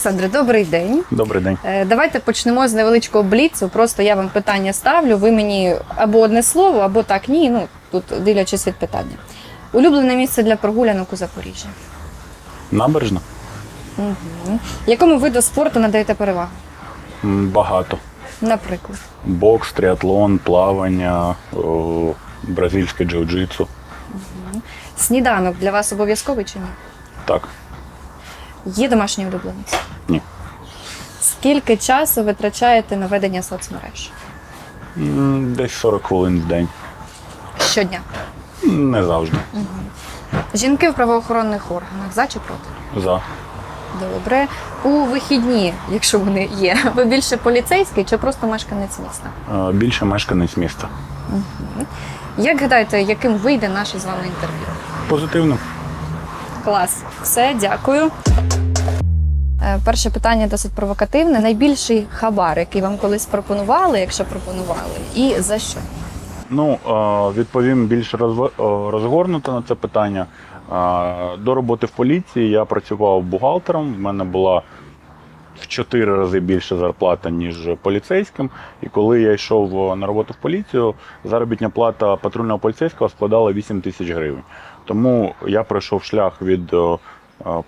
Олександре, добрий день. Добрий день. Е, Давайте почнемо з невеличкого бліцу. Просто я вам питання ставлю. Ви мені або одне слово, або так ні. Ну тут дивлячись від питання. Улюблене місце для прогулянок у Запоріжжі. Набережна? Якому виду спорту надаєте перевагу? Багато. Наприклад, Бокс, тріатлон, плавання, о, бразильське джиу-джитсу. сніданок для вас обов'язковий чи ні? Так, Є домашній улюбленець? Скільки часу витрачаєте на ведення соцмереж? Десь 40 хвилин в день. Щодня. Не завжди. Жінки в правоохоронних органах за чи проти? За. Добре. У вихідні, якщо вони є, ви більше поліцейський чи просто мешканець міста? Більше мешканець міста. Як гадаєте, яким вийде наше з вами інтерв'ю? Позитивно. Клас. Все, дякую. Е, Перше питання досить провокативне. Найбільший хабар, який вам колись пропонували, якщо пропонували, і за що? Ну, е, відповім більш е, розгорнуто на це питання. До роботи в поліції я працював бухгалтером. В мене була в чотири рази більше зарплата, ніж поліцейським. І коли я йшов на роботу в поліцію, заробітня плата патрульного поліцейського складала 8 тисяч гривень. Тому я пройшов шлях від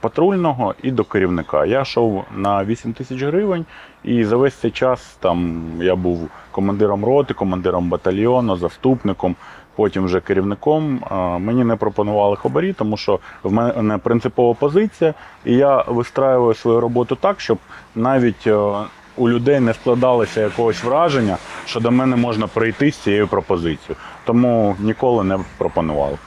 патрульного і до керівника. Я йшов на 8 тисяч гривень, і за весь цей час там я був командиром роти, командиром батальйону, заступником. Потім вже керівником Е, мені не пропонували хабарі, тому що в мене принципова позиція, і я вистраюю свою роботу так, щоб навіть е, у людей не складалося якогось враження, що до мене можна прийти з цією пропозицією. Тому ніколи не пропонували.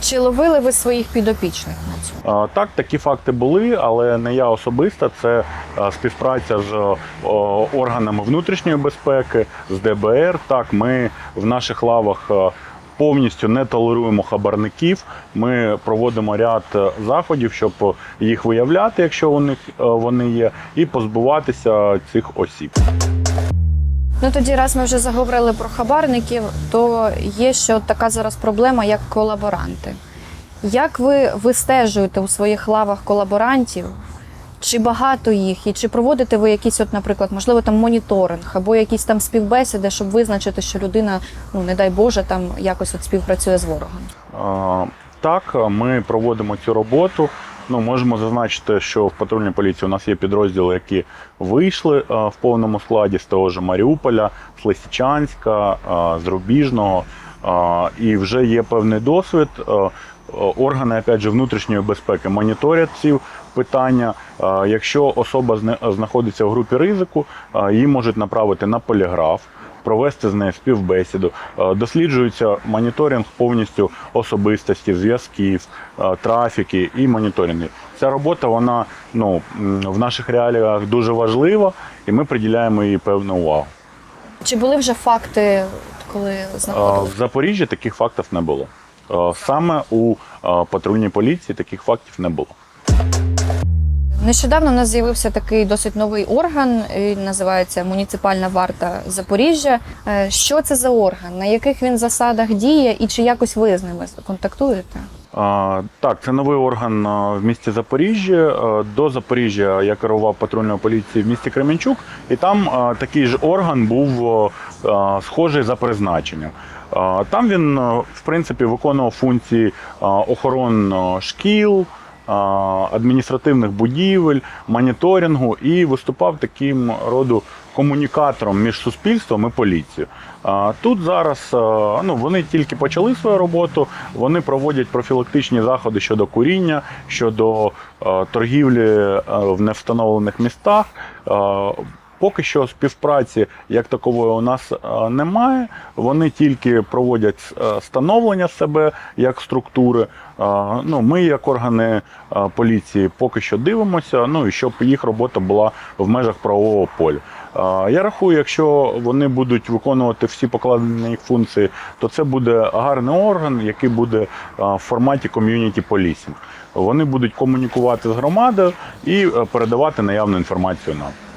Чи ловили ви своїх підопічних на цьому? Так, такі факти були, але не я особисто. Це співпраця з органами внутрішньої безпеки, з ДБР. Так, ми в наших лавах повністю не толеруємо хабарників. Ми проводимо ряд е, заходів, щоб їх виявляти, якщо е, вони є, і позбуватися цих осіб. Ну тоді, раз ми вже заговорили про хабарників, то є ще така зараз проблема, як колаборанти. Як ви вистежуєте у своїх лавах колаборантів? Чи багато їх, і чи проводите ви якісь, от, наприклад, можливо, там моніторинг або якісь там співбесіди, щоб визначити, що людина, ну не дай Боже, там якось от співпрацює з ворогом? Так, ми проводимо цю роботу. Ну, можемо зазначити, що в патрульній поліції у нас є підрозділи, які вийшли е, в повному складі з того ж Маріуполя, з Лисичанська, е, з Рубіжного. Е, І вже є певний досвід. Органи опять же, внутрішньої безпеки моніторять ці питання. Якщо особа знаходиться в групі ризику, її можуть направити на поліграф провести з нею співбесіду. Е, Досліджується моніторинг повністю особистості, зв'язків, е, трафіки і моніторинги. Ця робота вона ну, в наших реаліях дуже важлива, і ми приділяємо їй певну увагу. Чи були вже факти, коли Е, знаходили? В Запоріжжі таких фактів не було. Е, Саме у е, патрульній поліції таких фактів не було. Нещодавно у нас з'явився такий досить новий орган, він називається Муніципальна варта Запоріжжя. Е, Що це за орган? На яких він засадах діє, і чи якось ви з ними контактуєте? Так, це новий орган в місті Запоріжжя. Е, До Запоріжжя я керував патрульною поліцією в місті Кременчук, і там такий ж орган був схожий за призначенням. Там він, в принципі, виконував функції охорон шкіл, адміністративних будівель, моніторингу і виступав таким роду комунікатором між суспільством і поліцією. Тут зараз ну, вони тільки почали свою роботу, вони проводять профілактичні заходи щодо куріння, щодо торгівлі в невстановлених містах. Поки що співпраці як такової у нас е, немає. Вони тільки проводять е, становлення себе як структури. Е, Ну, ми, як органи поліції, поки що дивимося. Ну і щоб їх робота була в межах правового поля. Я рахую, якщо вони будуть виконувати всі покладені функції, то це буде гарний орган, який буде в форматі ком'юніті полісінг. Вони будуть комунікувати з громадою і передавати наявну інформацію нам.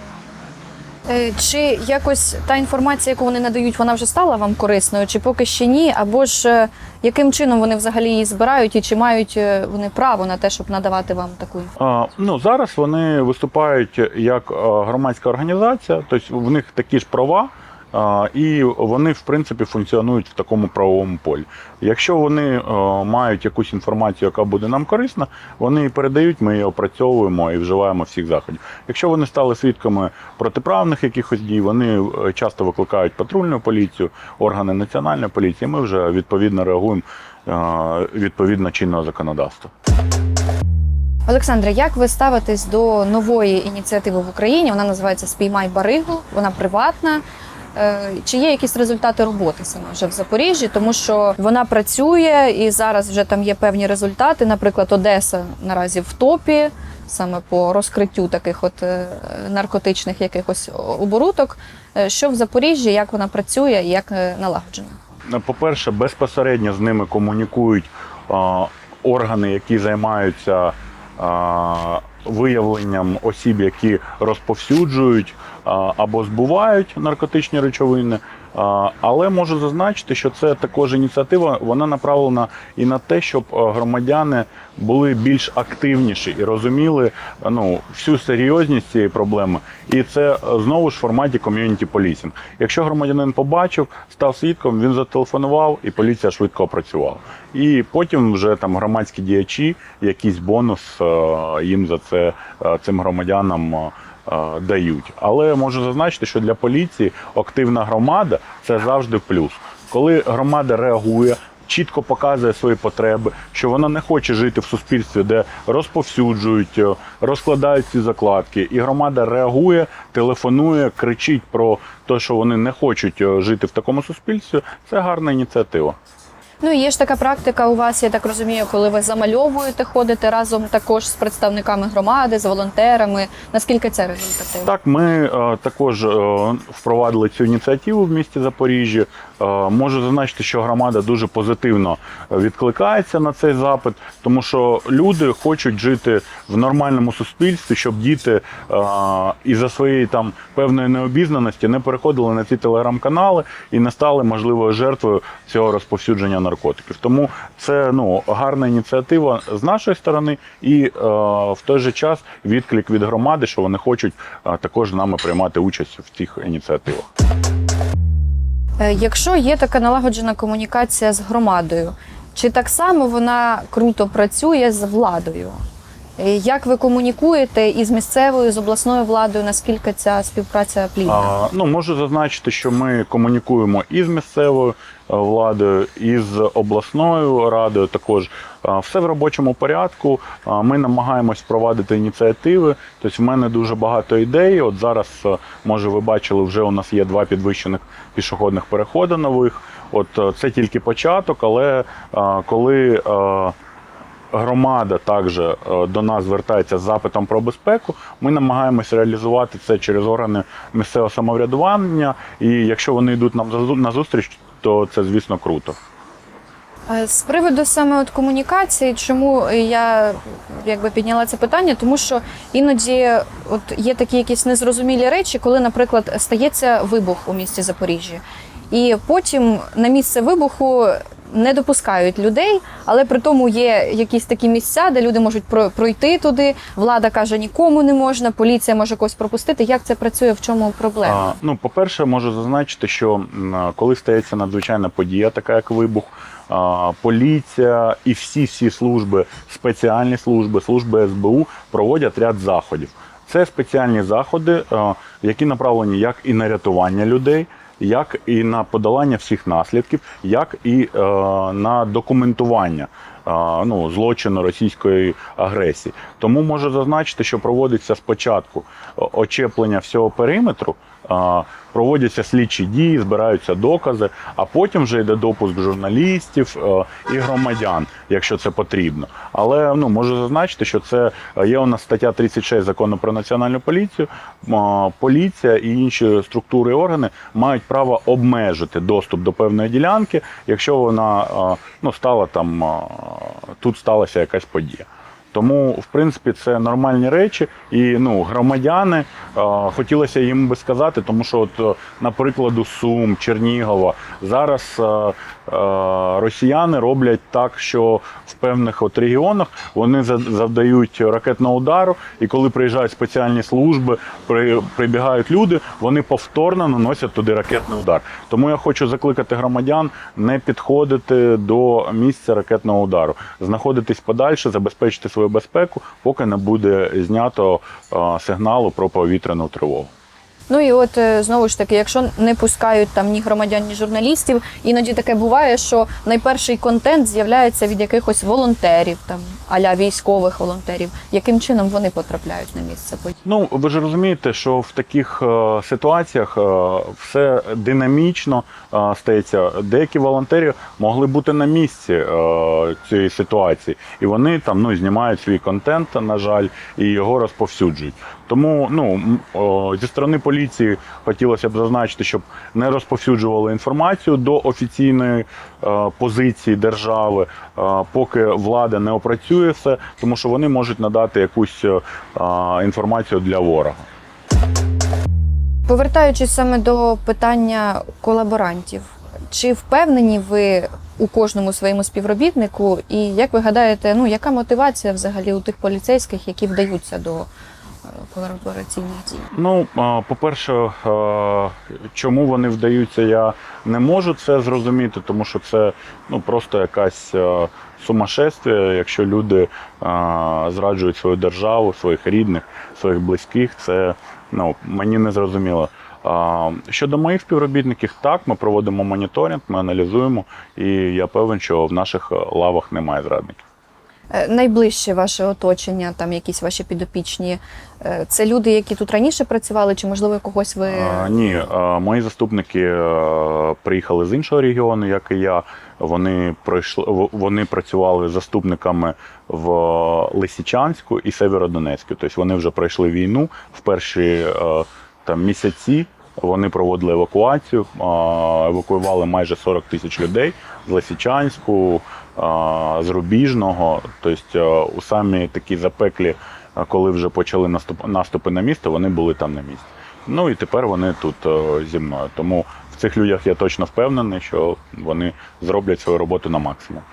Е, Чи якось та інформація, яку вони надають, вона вже стала вам корисною, чи поки ще ні? Або ж е, яким чином вони взагалі її збирають, і чи мають е, вони право на те, щоб надавати вам таку інформацію? А, Ну зараз вони виступають як громадська організація, тобто в них такі ж права. І вони, в принципі, функціонують в такому правовому полі. Якщо вони е, мають якусь інформацію, яка буде нам корисна, вони її передають, ми її опрацьовуємо і вживаємо всіх заходів. Якщо вони стали свідками протиправних якихось дій, вони е, часто викликають патрульну поліцію, органи національної поліції. Ми вже відповідно реагуємо е, відповідно чинного законодавства. Олександре, як ви ставитесь до нової ініціативи в Україні? Вона називається Спіймай Баригу, вона приватна. Е, Чи є якісь результати роботи саме вже в Запоріжжі? Тому що вона працює і зараз вже там є певні результати. Наприклад, Одеса наразі в топі саме по розкриттю таких от е, наркотичних якихось оборудок. Е, Що в Запоріжжі, як вона працює і як налагоджена? По-перше, безпосередньо з ними комунікують а, органи, які займаються а, виявленням осіб, які розповсюджують або збувають наркотичні речовини. Але можу зазначити, що це також ініціатива, вона направлена і на те, щоб громадяни були більш активніші і розуміли ну, всю серйозність цієї проблеми. І це е, знову ж в форматі ком'юніті полісінг. Якщо громадянин побачив, став свідком, він зателефонував, і поліція швидко опрацювала. І потім вже там громадські діячі, якийсь бонус е, їм за це е, цим громадянам. Е, Дають, але можу зазначити, що для поліції активна громада це завжди плюс. Коли громада реагує, чітко показує свої потреби, що вона не хоче жити в суспільстві, де розповсюджують, е, розкладають ці закладки, і громада реагує, телефонує, кричить про те, що вони не хочуть е, жити в такому суспільстві. Це гарна ініціатива. Ну і є ж така практика у вас, я так розумію, коли ви замальовуєте, ходите разом також з представниками громади, з волонтерами. Наскільки це результативно? Так, ми е, також е, впровадили цю ініціативу в місті Запоріжжя. Е, можу зазначити, що громада дуже позитивно відкликається на цей запит, тому що люди хочуть жити в нормальному суспільстві, щоб діти е, із-за своєї там певної необізнаності не переходили на ці телеграм-канали і не стали можливою жертвою цього розповсюдження наркотиків. Тому це ну гарна ініціатива з нашої сторони, і е, в той же час відклик від громади, що вони хочуть е, також з нами приймати участь в цих ініціативах. Е, Якщо є така налагоджена комунікація з громадою, чи так само вона круто працює з владою? Е, Як ви комунікуєте із місцевою, з обласною владою? Наскільки ця співпраця плідна? Ну, можу зазначити, що ми комунікуємо і з місцевою е, владою, і з обласною радою. Також все в робочому порядку. Ми намагаємось впровадити ініціативи. Тобто, в мене дуже багато ідей. От зараз, е, може, ви бачили, вже у нас є два підвищених пішохідних переходи нових. От це тільки початок, але коли громада також е, до нас звертається з запитом про безпеку. Ми намагаємося реалізувати це через органи місцевого самоврядування. І якщо вони йдуть нам на зустріч, то це звісно круто. Е, З приводу саме от комунікації, чому я якби підняла це питання, тому що іноді от є такі якісь незрозумілі речі, коли, наприклад, стається вибух у місті Запоріжжя, і потім на місце вибуху не допускають людей, але при тому є якісь такі місця, де люди можуть про- пройти туди. Влада каже, нікому не можна, поліція може когось пропустити. Як це працює? В чому проблема? А, ну, по-перше, можу зазначити, що коли стається надзвичайна подія, така як вибух, поліція і всі всі служби, спеціальні служби, служби СБУ проводять ряд заходів. Це спеціальні заходи, які направлені як і на рятування людей. Як і на подолання всіх наслідків, як і е, на документування е, ну, злочину російської агресії. Тому можу зазначити, що проводиться спочатку очеплення всього периметру, е, проводяться слідчі дії, збираються докази, а потім вже йде допуск журналістів е, і громадян, якщо це потрібно. Але ну, можу зазначити, що це е, є у нас стаття 36 закону про національну поліцію. Поліція і інші структури і органи мають право обмежити доступ до певної ділянки, якщо вона е, ну, стала там, тут сталася якась подія. Тому, в принципі, це нормальні речі. І ну, громадяни е, хотілося їм би сказати, тому що, от, е, у Сум, Чернігова, зараз е, е, росіяни роблять так, що в певних от регіонах вони за- завдають ракетного удару, і коли приїжджають спеціальні служби, при, прибігають люди, вони повторно наносять туди ракетний удар. Тому я хочу закликати громадян не підходити до місця ракетного удару, знаходитись подальше, забезпечити безпеку, поки не буде знято сигналу про повітряну тривогу. Ну і от е, знову ж таки, якщо не пускають там ні громадян, ні журналістів, іноді таке буває, що найперший контент з'являється від якихось волонтерів, там аля військових волонтерів. Яким чином вони потрапляють на місце? Ну, ви ж розумієте, що в таких е, ситуаціях е, все динамічно е, стається. Деякі волонтери могли бути на місці е, цієї ситуації, і вони там ну, знімають свій контент, на жаль, і його розповсюджують. Тому ну, зі сторони поліції хотілося б зазначити, щоб не розповсюджували інформацію до офіційної е, позиції держави, е, поки влада не опрацює все, тому що вони можуть надати якусь е, інформацію для ворога. Повертаючись саме до питання колаборантів, чи впевнені ви у кожному своєму співробітнику, і як ви гадаєте, ну яка мотивація взагалі у тих поліцейських, які вдаються до колабораційних дій? Ну, по-перше, чому вони вдаються, я не можу це зрозуміти, тому що це ну, просто якась сумасшествие, якщо люди зраджують свою державу, своїх рідних, своїх близьких, це ну, мені не зрозуміло. Щодо моїх співробітників, так, ми проводимо моніторинг, ми аналізуємо, і я певен, що в наших лавах немає зрадників. Е, Найближче ваше оточення, там якісь ваші підопічні, е, це люди, які тут раніше працювали, чи можливо когось ви А, ні, а, мої заступники е, приїхали з іншого регіону, як і я. Вони пройшли, вони працювали заступниками в Лисичанську і Северодонецьку. Тобто вони вже пройшли війну в перші е, там місяці. Вони проводили евакуацію, а, евакуювали майже 40 тисяч людей з Лисичанську, а, з Тобто е, у самі такі запеклі, е, коли вже почали наступ, наступи на місто, вони були там на місці. Ну і тепер вони тут е, зі мною. Тому в цих людях я точно впевнений, що вони зроблять свою роботу на максимум.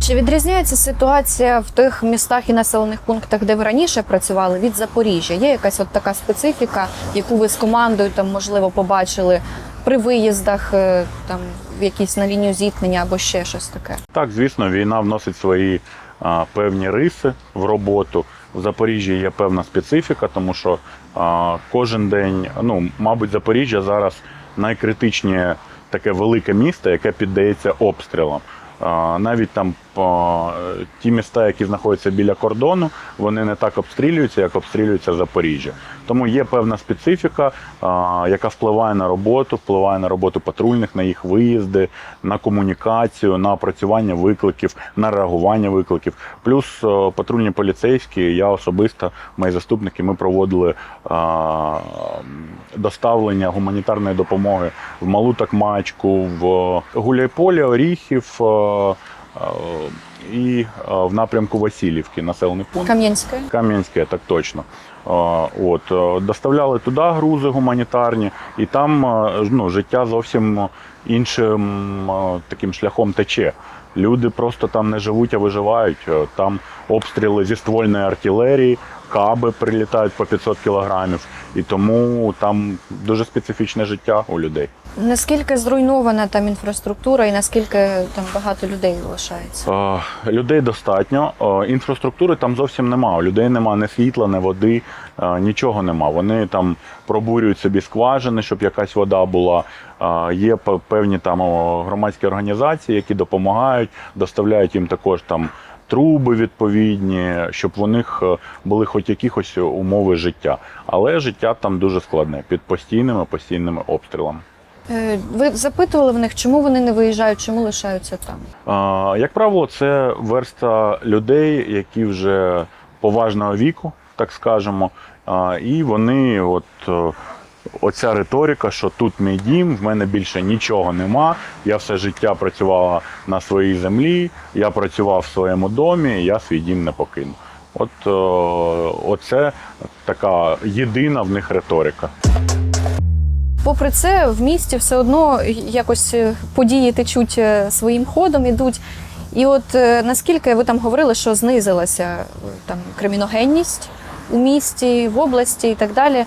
Чи відрізняється ситуація в тих містах і населених пунктах, де ви раніше працювали, від Запоріжжя? Є якась от така специфіка, яку ви з командою там можливо побачили при виїздах, там якісь на лінію зіткнення або ще щось таке? Так, звісно, війна вносить свої а, певні риси в роботу. В Запоріжжі є певна специфіка, тому що а, кожен день, ну, мабуть, Запоріжжя зараз найкритичніше таке велике місто, яке піддається обстрілам. А, Навіть там а, ті міста, які знаходяться біля кордону, вони не так обстрілюються, як обстрілюється Запоріжжя. Тому є певна специфіка, яка впливає на роботу, впливає на роботу патрульних, на їх виїзди, на комунікацію, на опрацювання викликів, на реагування викликів. Плюс е, патрульні поліцейські, я особисто, мої заступники, ми проводили доставлення гуманітарної допомоги в Малу Такмачку, в Гуляйполі, Оріхів. І в напрямку Васильівки, населений пункт. Кам'янське? Кам'янське, так точно. От, е, доставляли туди грузи гуманітарні, і там е, ну, життя зовсім іншим е, таким шляхом тече. Люди просто там не живуть, а виживають. Там обстріли зі ствольної артилерії, каби прилітають по 500 кілограмів, і тому там дуже специфічне життя у людей. Наскільки зруйнована там інфраструктура і наскільки там багато людей лишається? Е, Людей достатньо. Е, Інфраструктури там зовсім нема. У людей нема ні світла, ні води, е, нічого нема. Вони там пробурюють собі скважини, щоб якась вода була. Е, Є певні там о, громадські організації, які допомагають, доставляють їм також там. Труби відповідні, щоб у них е, були хоч якісь умови життя. Але життя там дуже складне під постійними постійними обстрілами. Е, Ви запитували в них, чому вони не виїжджають, чому лишаються там? Як правило, це верста людей, які вже поважного віку, так скажемо, і вони от. Оця риторика, що тут мій дім, в мене більше нічого нема. Я все життя працювала на своїй землі, я працював в своєму домі, я свій дім не покину. От е, оце така єдина в них риторика. Попри це, в місті все одно якось е, події течуть е, своїм ходом, ідуть. І от наскільки ви там говорили, що знизилася там криміногенність у місті, в області і так далі.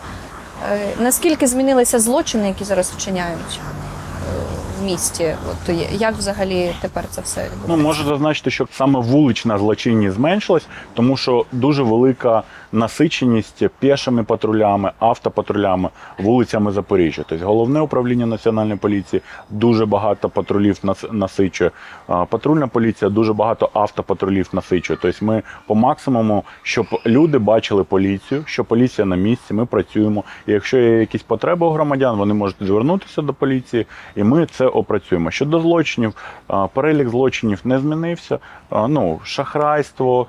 Е, Наскільки змінилися злочини, які зараз вчиняють місті? От як взагалі тепер це все Ну, можу зазначити, що саме вулична злочинність зменшилась, тому що дуже велика насиченість пішими патрулями, автопатрулями, вулицями Запоріжжя. Тобто головне управління національної поліції дуже багато патрулів нас- насичує. Патрульна поліція дуже багато автопатрулів насичує. Тобто ми по максимуму, щоб люди бачили поліцію, що поліція на місці, ми працюємо. І якщо є якісь потреби у громадян, вони можуть звернутися до поліції, і ми це опрацюємо. Щодо злочинів, перелік злочинів не змінився. Ну, шахрайство,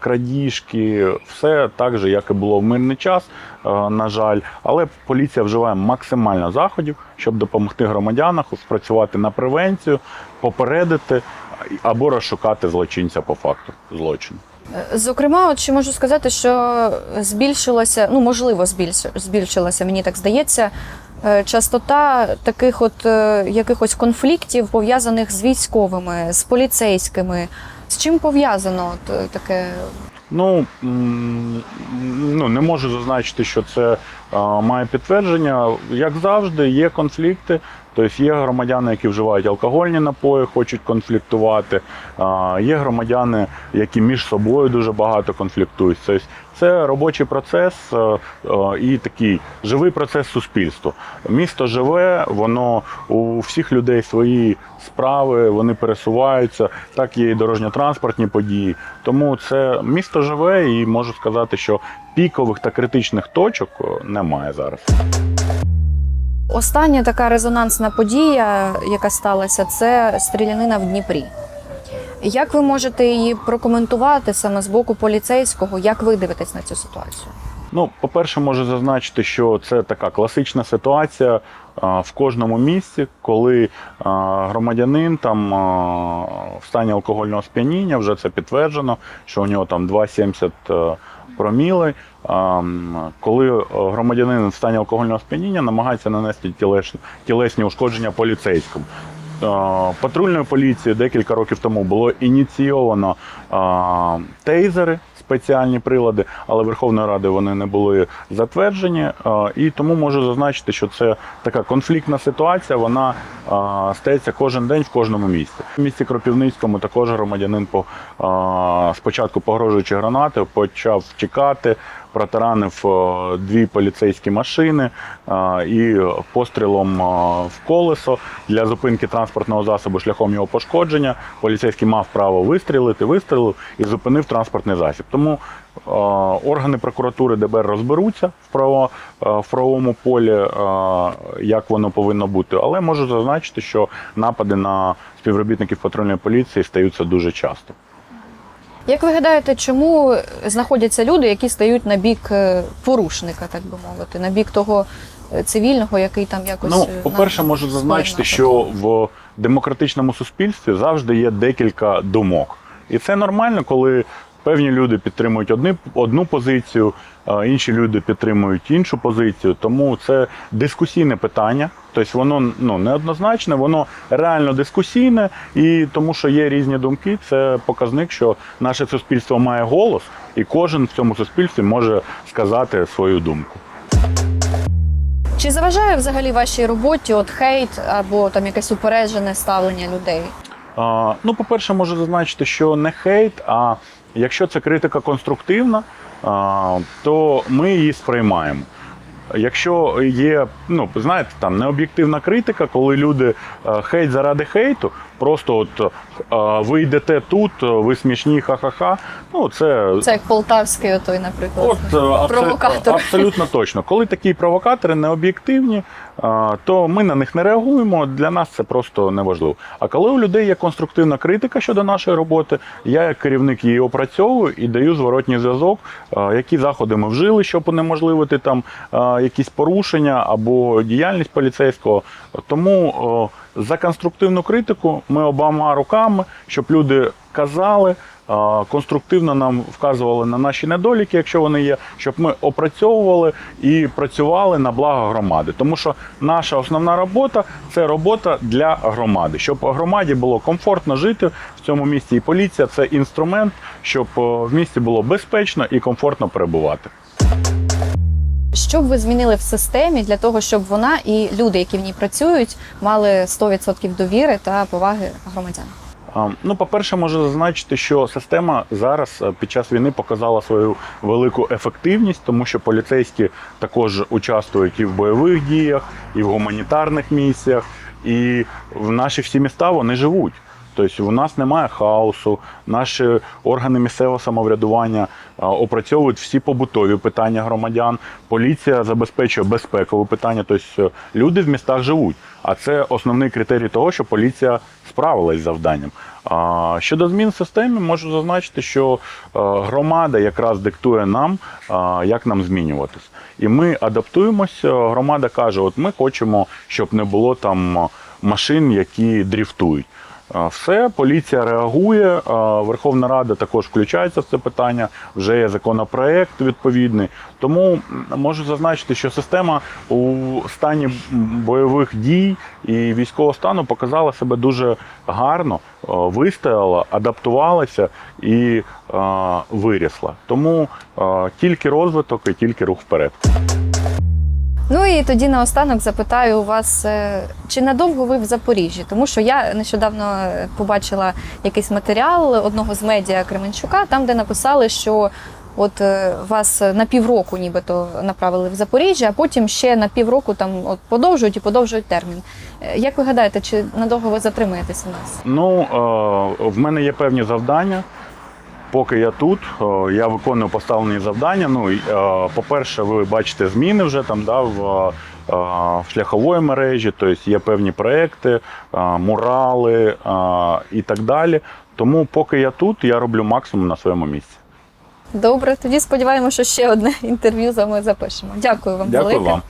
крадіжки, все так же, як і було в мирний час, на жаль. Але поліція вживає максимально заходів, щоб допомогти громадянам спрацювати на превенцію, попередити або розшукати злочинця по факту злочину. Е, Зокрема, от ще можу сказати, що збільшилася, ну можливо, збільш- збільшилася, мені так здається, частота таких от е, якихось конфліктів, пов'язаних з військовими, з поліцейськими. З чим пов'язано е, таке? Ну, ну не можу зазначити, що це а, має підтвердження. Як завжди, є конфлікти. Тобто є громадяни, які вживають алкогольні напої, хочуть конфліктувати. А, є громадяни, які між собою дуже багато конфліктують. Тобто це робочий процес е, е, і такий живий процес суспільства. Місто живе, воно у всіх людей свої справи, вони пересуваються. Так є і дорожньо-транспортні події. Тому це місто живе, і можу сказати, що пікових та критичних точок е, немає зараз. Остання така резонансна подія, яка сталася, це стрілянина в Дніпрі. Як ви можете її прокоментувати саме з боку поліцейського? Як ви дивитесь на цю ситуацію? Ну, по-перше, можу зазначити, що це така класична ситуація в кожному місці, коли громадянин там в стані алкогольного сп'яніння, вже це підтверджено, що у нього там 2,70 е, проміли. Коли е, громадянин в стані алкогольного сп'яніння намагається нанести тілесні, ушкодження поліцейському. Е, Патрульною поліцією декілька років тому було ініційовано тейзери, спеціальні прилади, але Верховною Радою вони не були затверджені. І тому можу зазначити, що це така конфліктна ситуація. Вона стається кожен день в кожному місті. В місті Кропівницькому також громадянин по спочатку погрожуючи гранати, почав тікати. Протаранив е, дві поліцейські машини е, і пострілом е, в колесо для зупинки транспортного засобу шляхом його пошкодження. Поліцейський мав право вистрілити, вистрілив і зупинив транспортний засіб. Тому органи прокуратури ДБР розберуться в право в правовому полі, як воно повинно бути. Але можу зазначити, що напади на співробітників патрульної поліції стаються дуже часто. Як ви гадаєте, чому знаходяться люди, які стають на бік е, порушника, так би мовити, на бік того е, цивільного, який там якось Ну, е, по-перше, можу зазначити, що в демократичному суспільстві завжди є декілька думок. І це нормально, коли певні люди підтримують одни, одну позицію, інші люди підтримують іншу позицію. Тому це дискусійне питання. Тобто воно ну, неоднозначне, воно реально дискусійне, і тому що є різні думки, це показник, що наше суспільство має голос, і кожен в цьому суспільстві може сказати свою думку. Чи заважає взагалі вашій роботі от хейт або там якесь упереджене ставлення людей? Ну, по-перше, можу зазначити, що не хейт, а якщо це критика конструктивна, то ми її сприймаємо. Якщо є, ну знаєте, там необ'єктивна критика, коли люди е, хейт заради хейту, просто от е, ви йдете тут, е, ви смішні, ха-ха-ха. Ну це, Це як полтавський, отой, наприклад. От е, Провокатор. абсолютно точно. Коли такі провокатори необ'єктивні, е, то ми на них не реагуємо. Для нас це просто неважливо. А коли у людей є конструктивна критика щодо нашої роботи, я як керівник її опрацьовую і даю зворотній зв'язок, які заходи ми вжили, щоб унеможливити там якісь порушення або діяльність поліцейського. Тому за конструктивну критику ми обома руками, щоб люди казали. Конструктивно нам вказували на наші недоліки, якщо вони є, щоб ми опрацьовували і працювали на благо громади. Тому що наша основна робота це робота для громади, щоб громаді було комфортно жити в цьому місті. І поліція це інструмент, щоб е, в місті було безпечно і комфортно перебувати. Що б ви змінили в системі для того, щоб вона і люди, які в ній працюють, мали 100% довіри та поваги громадян? Ну, по-перше, можу зазначити, що система зараз е, під час війни показала свою велику ефективність, тому що поліцейські також участвують і в бойових діях, і в гуманітарних місіях, і в наші всі міста вони живуть. Тобто у нас немає хаосу, наші органи місцевого самоврядування опрацьовують всі побутові питання громадян. Поліція забезпечує безпекові питання. Тобто е, люди в містах живуть. А це основний критерій того, що поліція справилась з завданням. Щодо змін в системі, можу зазначити, що е, громада якраз диктує нам, як нам змінюватись. І ми адаптуємося. Громада каже: от ми хочемо, щоб не було там е, машин, які дріфтують. Все, поліція реагує. Верховна Рада також включається в це питання. Вже є законопроект відповідний. Тому можу зазначити, що система у стані бойових дій і військового стану показала себе дуже гарно, вистояла, адаптувалася і вирісла. Тому тільки розвиток і тільки рух вперед. Ну і тоді наостанок запитаю у вас, е, чи надовго ви в Запоріжжі? Тому що я нещодавно е, побачила якийсь матеріал одного з медіа Кременчука, там де написали, що от е, вас на півроку нібито направили в Запоріжжя, а потім ще на півроку там от подовжують і подовжують термін. Як ви гадаєте, чи надовго ви затримаєтеся у нас? Ну, в мене є певні завдання. Поки я тут, е, я виконую поставлені завдання. Ну, е, по-перше, ви бачите зміни вже там да, в, е, в шляхової мережі, тобто є певні проекти, мурали і так далі. Тому, поки я тут, я роблю максимум на своєму місці. Добре, тоді сподіваємося, що ще одне інтерв'ю з вами запишемо. Дякую вам Дякую велике. вам.